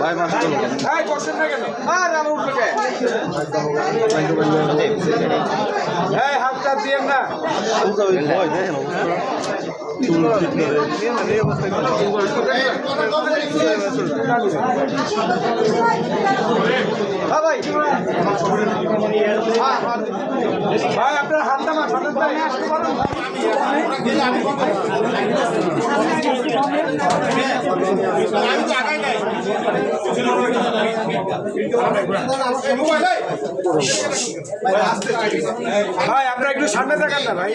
ভাই মাছ এই বসেন না কেন? আর আর উঠবে কে? এই হাতটা দিয়েন না। হ্যাঁ ভাই। হ্যাঁ, হ্যাঁ। ভাই আপনার হাতটা মা হাতটা ভাই আসতে পারেন ভাই আপনারা একটু সামনে থাকান না ভাই।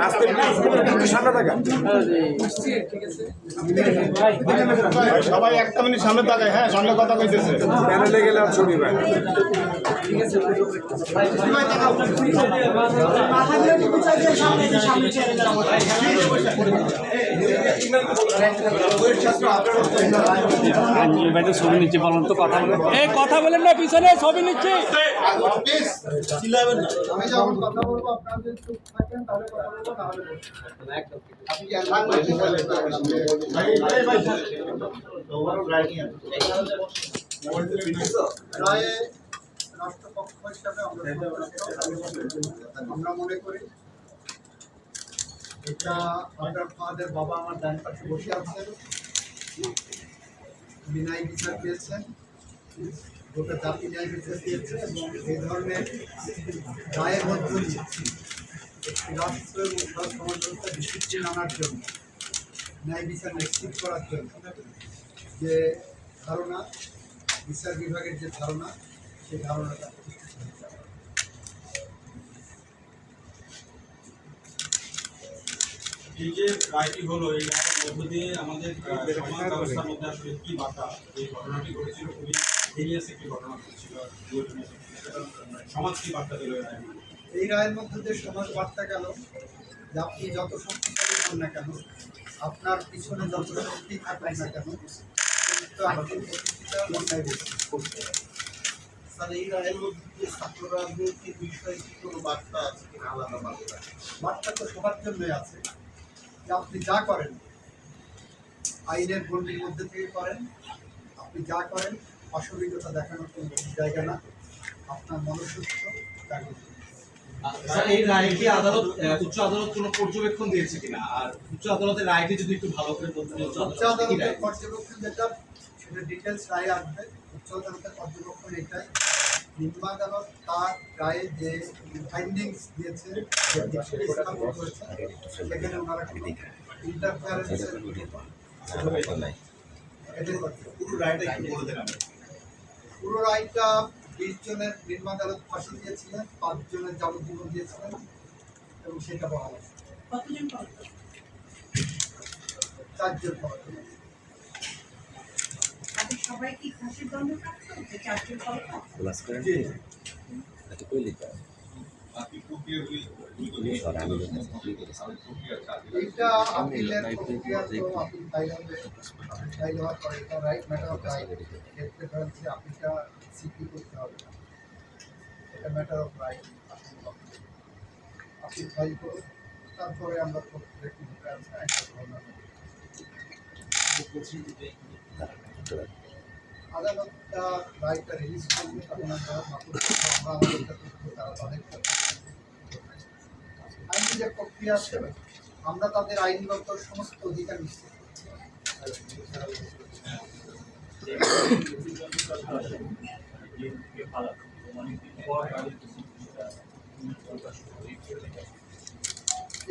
আসতে একটু সামনে থাকান সবাই একটা মিনিট সামনে থাকে হ্যাঁ সামনে কথা কইতেছে। প্যানেলে গেলে আর ছবি ভাই ছবি নিচ্ছে বলুন তো কথা বলে এই কথা বলেন না পিছনে ছবি নিচ্ছে। আমি যখন কথা বলব আপনারা যদি চুপ থাকেন তাহলে কথা বলব নাহলে আপনি কি আর রায়ে আমরা মনে করি এটা বাবা আমার ডান পাশে বসে আছেন। বিচার পেয়েছেন। গোটা জাতি ন্যায় বিচার পেয়েছে এবং এই ধরনের রায়ের মধ্যে রাষ্ট্র এবং সব সমাজ ডিসিপ্লিন আনার জন্য, ন্যায় বিচার নিশ্চিত করার জন্য যে ধারণা, বিচার বিভাগের যে ধারণা সেই ধারণাটা এই যে রায়টি হলো এই রায়ের মধ্য দিয়ে আমাদের সমাজ ব্যবস্থার মধ্যে আসলে কি বার্তা? এই ঘটনাটি ঘটেছিল খুবই সিরিয়াস একটি ঘটনা ঘটেছিল। সমাজ কি বার্তা দিল এই রায়ের এই রায়ের মধ্যে যে সমাজ বার্তা গেল যে আপনি যত শক্তিশালী হন না কেন আপনার পিছনে যত শক্তি থাকুক না কেন কিন্তু আপনি প্রতিষ্ঠিত অন্যায় করতে। স্যার এই রায়ের মধ্যে ছাত্র রাজনীতির বিষয়ে কি কোনো বার্তা আছে কিনা আলাদা বার্তা? বার্তা তো সবার জন্যই আছে। যে আপনি যা করেন আইনের গণ্ডির মধ্যে থেকে করেন আপনি যা করেন অসুবিধা দেখানোর কোনো জায়গা না। আপনার মনুষ্যত্ব জাগ্রত। স্যার এই রায় কি আদালত উচ্চ আদালত কোনো পর্যবেক্ষণ দিয়েছে কিনা? আর উচ্চ আদালতের রায়টি যদি একটু ভালো করে বলতেন উচ্চ আদালতের পর্যবেক্ষণ যেটা সেটা ডিটেলস রায় আসবে। উচ্চ আদালতের পর্যবেক্ষণ এটাই। নিম্ন আদালত তার রায়ে যে ফাইন্ডিংস দিয়েছে স্থাপন করেছে, সেখানে ওনারা কোনো ইন্টারফারেন্সের পুরো রায়টা বলে দেন পুরো রায়টা বিশ জনের নিম্ন আদালত ফাঁসি দিয়েছিলেন পাঁচ জনের যাবজ্জীবন দিয়েছিলেন এবং সেটা বলা হয়েছে। চারজন পাওয়া সবাই কি ফাঁসির দণ্ড প্রাপ্ত যে চারজন পাবে বাকি প্রক্রিয়াগুলি এইটা আপিলের প্রক্রিয়া তো আপিল ফাইল হবে আপিল ফাইল হওয়ার পরে এটা রাইট ম্যাটার অফ রাইট ক্ষেত্রে ধরেছে আপিলটা সিপি করতে হবে না এটা matter of right appeal file করো তারপরে আমরা প্রক্রিয়া আদালতটা আমরা তারা প্রক্রিয়া আমরা তাদের আইনগত সমস্ত অধিকার নিশ্চিত।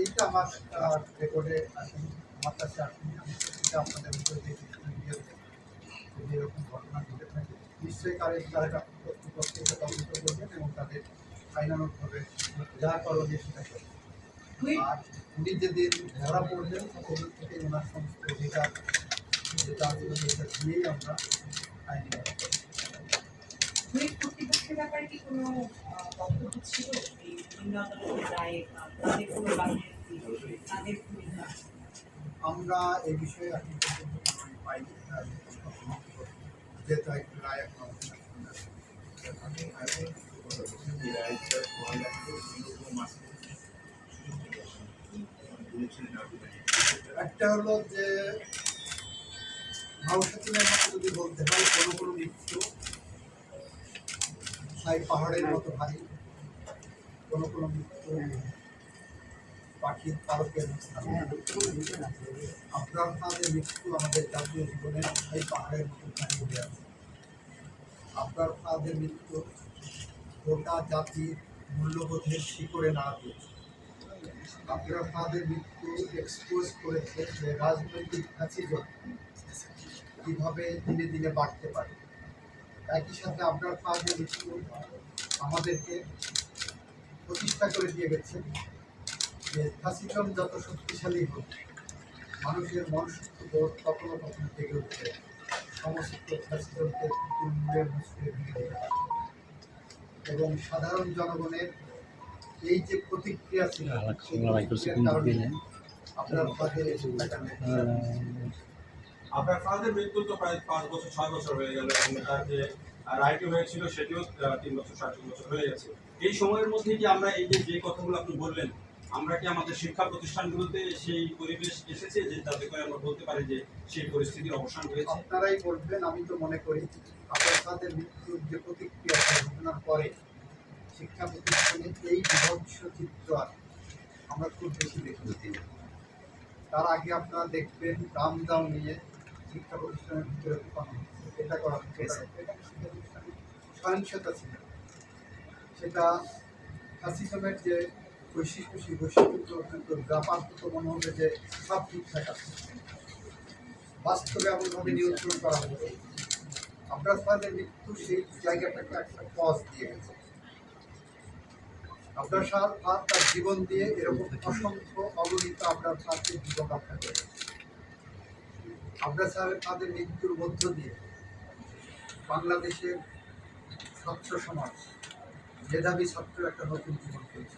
এইটা আমার রেকর্ডে আসেনি, আমার কাছে আসেনি, আমি আপনাদের ভিতরে এরকম ঘটনা ঘটে থাকে নিশ্চয়ই কারে তারা কর্তৃপক্ষ তদন্ত করবেন এবং তাদের আইনানুগভাবে যা করণীয় সেটা করবেন। আর উনি যেদিন ধরা পড়বেন সেদিন থেকে ওনার সমস্ত অধিকার যেটা আছে সেটা দিয়েই আমরা আইনি। কর্তৃপক্ষের ব্যাপারে কি কোনো বক্তব্য ছিল? এই নিম্ন আদালতের রায়ে তাদের কোনো তাদের ভূমিকা আমরা এই বিষয়ে এখন পাইনি যেহেতু একটু আমাদের কাছে আছে। একটা হলো যে নৌশাসনের মতো যদি বলতে হয়, কোনো কোনো মৃত্যু তাই পাহাড়ের মতো ভারী, কোনো কোনো মৃত্যু পাখির পালকের আপনার আপনাদের মৃত্যু আমাদের জাতীয় জীবনের এই পাহাড়ের মতো হয়ে আছে। আপনার আপনাদের মৃত্যু গোটা জাতির মূল্যবোধের শিকড়ে না দিয়েছে আপনার আপনাদের মৃত্যু এক্সপোজ করেছে যে রাজনৈতিক ফ্যাসিজম কীভাবে দিনে দিনে বাড়তে পারে। একই সাথে আপনার আপনাদের মৃত্যু আমাদেরকে প্রতিষ্ঠা করে দিয়ে গেছে। যে ফ্যাসিজম যত শক্তিশালী হোক মানুষের মনুষ্যত্ব বোধ কখনো কখনো জেগে উঠবে। সমস্ত ফ্যাসিজমকে। এবং সাধারণ জনগণের এই যে প্রতিক্রিয়া ছিল কারণে আপনার আপনার ফাদার মৃত্যু তো প্রায় পাঁচ বছর ছয় বছর হয়ে গেল এবং তার যে রায়টি হয়েছিল সেটিও তিন বছর সাড়ে তিন বছর হয়ে গেছে। এই সময়ের মধ্যে কি আমরা এই যে যে কথাগুলো আপনি বললেন আমরা কি আমাদের শিক্ষা প্রতিষ্ঠানগুলোতে সেই পরিবেশ এসেছে যে যাতে করে আমরা বলতে পারি যে সেই পরিস্থিতির অবসান হয়েছে? আপনারাই বলবেন আমি তো মনে করি আপনার তাদের মৃত্যুর যে প্রতিক্রিয়া ঘটনার পরে শিক্ষা প্রতিষ্ঠানে এই বিভৎস চিত্র আমরা খুব বেশি দেখি তার আগে আপনারা দেখবেন দাম দাম নিয়ে শিক্ষা প্রতিষ্ঠানের ভিতরে ঢুকানো এটা করা এটা শিক্ষা প্রতিষ্ঠানে সহিংসতা ছিল? সেটা ফ্যাসিজমের যে বৈশিষ্ট্য সেই বৈশিষ্ট্য অত্যন্ত ব্যাপারত মনে হবে যে সব ঠিকঠাক আছে। বাস্তবে এমনভাবে নিয়ন্ত্রণ করা হচ্ছে আপনার সাথে মৃত্যু সেই জায়গাটাকে একটা পজ দিয়ে গেছে। আপনার সাথ তার জীবন দিয়ে এরকম অসংখ্য অগণিত আপনার সাথে জীবন করে আপনার সাহেব তাদের মৃত্যুর মধ্য দিয়ে বাংলাদেশের ছাত্র সমাজ, মেধাবী ছাত্র একটা নতুন জীবন পেয়েছে।